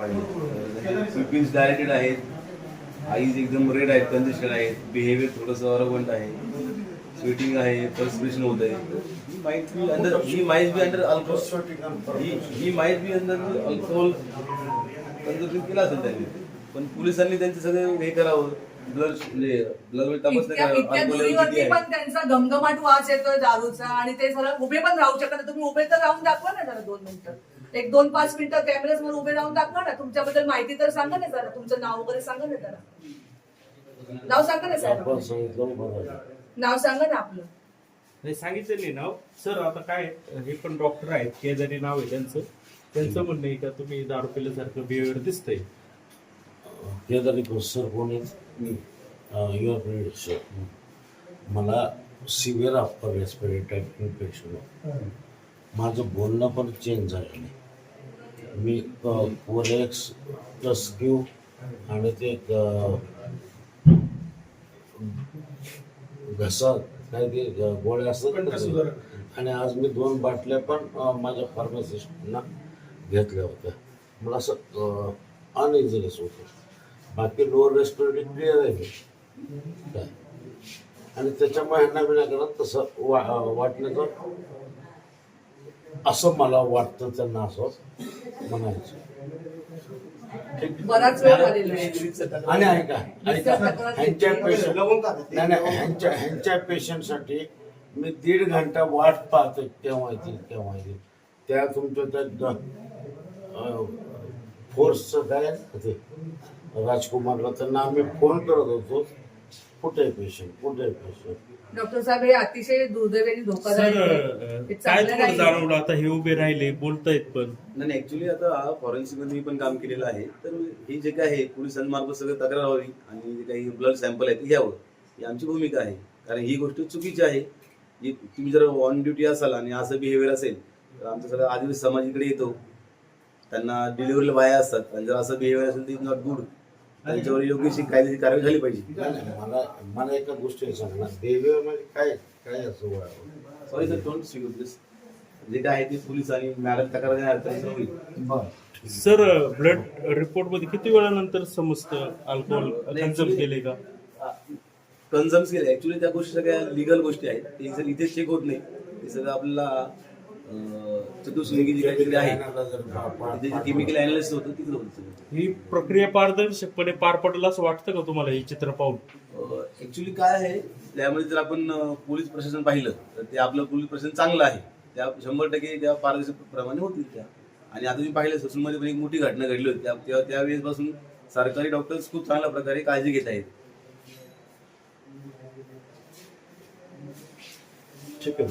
पिपिन्स directed आहेत. Eyes एकदम red आहेत कंजेस्टेड आहेत. बिहेवियर थोडंसं अरोगंट आहे. स्वेटिंग आहे पर्स्पिरेशन होत आहे. He might be under he might be under alcohol he he might be under alcohol केलं असेल त्यांनी. पण पोलिसांनी त्यांचं सगळं हे करावं. ब्लड म्हणजे ब्लड त्यांचा घमघमाट वास येतोय दारूचा आणि ते सरळ उभे पण राहू शकत. तुम्ही उभे तर राहून दाखवा ना जरा दोन मिनिटं. एक दोन पाच मिनिटं कॅमेऱ्या समोर उभे राहून दाखवा ना. तुमच्याबद्दल माहिती तर सांगा ना जरा. तुमचं नाव वगैरे सांगा ना जरा. नाव सांगा ना आपण सर सांगितलं नाव सांगा ना आपलं. नाही सांगितलं नाही नाव. सर आता काय हे पण डॉक्टर आहेत. केदारी नाव आहे त्यांचं. त्यांचं म्हणणं आहे का तुम्ही दारू पिल्यासारखं बिहेवियर दिसतंय? केदारी सर कोण मी. युअर प्रिडिक्शन मला सिव्हिअर अप्पर रेस्पिरेटरी इन्फेक्शन माझं बोलणं पण चेंज झालं नाही मी कोरेक्स प्लस क्यू आणि ते घसा काय ते गोळ्या असतात. आणि आज मी दोन बाटल्या पण माझ्या फार्मासिस्टना घेतल्या होत्या. मला असं अनइझिनेस होतं. बाकी लोअर रेस्पिरेटरी क्लिअर आहे काय? आणि त्याच्यामुळे ह्यांना विनाकारण तसं वा वाटण्याचं असं मला वाटतं त्यांना असं म्हणायचं. बराच वेळ झालेला आहे. आणि ऐका ऐका. ह्यांच्या पेशंट नाही नाही ह्यांच्या ह्यांच्या पेशंटसाठी मी दीड घंटा वाट पाहतो केव्हा येतील केव्हा येतील. त्या तुमच्या त्या फोर्सचं काय ते राजकुमारला त्यांना आम्ही फोन करत होतो. कुठे पेशंट कुठे पेशंट डॉक्टर साहेब हे अतिशय दुर्दैवी आणि सर धोकादायक आहे. अं, हे काय चांगलं तुम्हाला नाही. जाणवलं? आता हे उभे राहिले बोलतायत पण. नाही ऍक्च्युली आता फॉरेन्सिकमध्ये मी पण काम केलेलं आहे. तर ही जे काय आहे पोलिसांमार्फत सगळं तक्रार व्हावी आणि जे काही ब्लड सॅम्पल आहे ते घ्यावं. ही आमची भूमिका आहे. कारण ही गोष्ट चुकीची आहे. जी तुम्ही जर ऑन ड्युटी असाल आणि असं बिहेवियर असेल तर आमचा सगळं आदिवासी समाज इकडे येतो. त्यांना डिलिव्हरीला वाया असतात. आणि जर असं बिहेवियर असेल तर इज नॉट गुड त्यांच्यावर योग्य अशी कायदेशीर कारवाई झाली पाहिजे. नाही, नाही, मला मला एका गोष्टी म्हणजे काय काय असं वळावं? Sorry sir don't speak this जे काय आहे ते पोलीस आणि मॅडम तक्रार देणार त्यांचं होईल. सर ब्लड रिपोर्टमध्ये किती वेळानंतर समजतं अल्कोहोल कन्झ्युम केले का? कन्झम्स केले ऍक्च्युली त्या गोष्टी सगळ्या लिगल गोष्टी आहेत. ते सर इथे चेक होत नाही. ते सगळं आपल्याला अं, चतुर्श्रेणी जी काहीतरी आहे. तिथे जे केमिकल अनालिसिस होतं तिकडे होतं सगळं. ही प्रक्रिया पारदर्शकपणे पार पडेल असं वाटतं का तुम्हाला हे चित्र पाहून? ऍक्च्युली काय आहे त्यामध्ये जर आपण पोलीस प्रशासन पाहिलं तर ते आपलं पोलीस प्रशासन चांगलं आहे. त्या शंभर टक्के त्या पारदर्शक प्रमाणे होतील त्या. आणि आता तुम्ही पाहिलं ससूनमध्ये पण एक मोठी घटना घडली होती. त्या- त्या त्यावेळेसपासून सरकारी डॉक्टर्स खूप चांगल्या प्रकारे काळजी घेत आहेत. ठीक आहे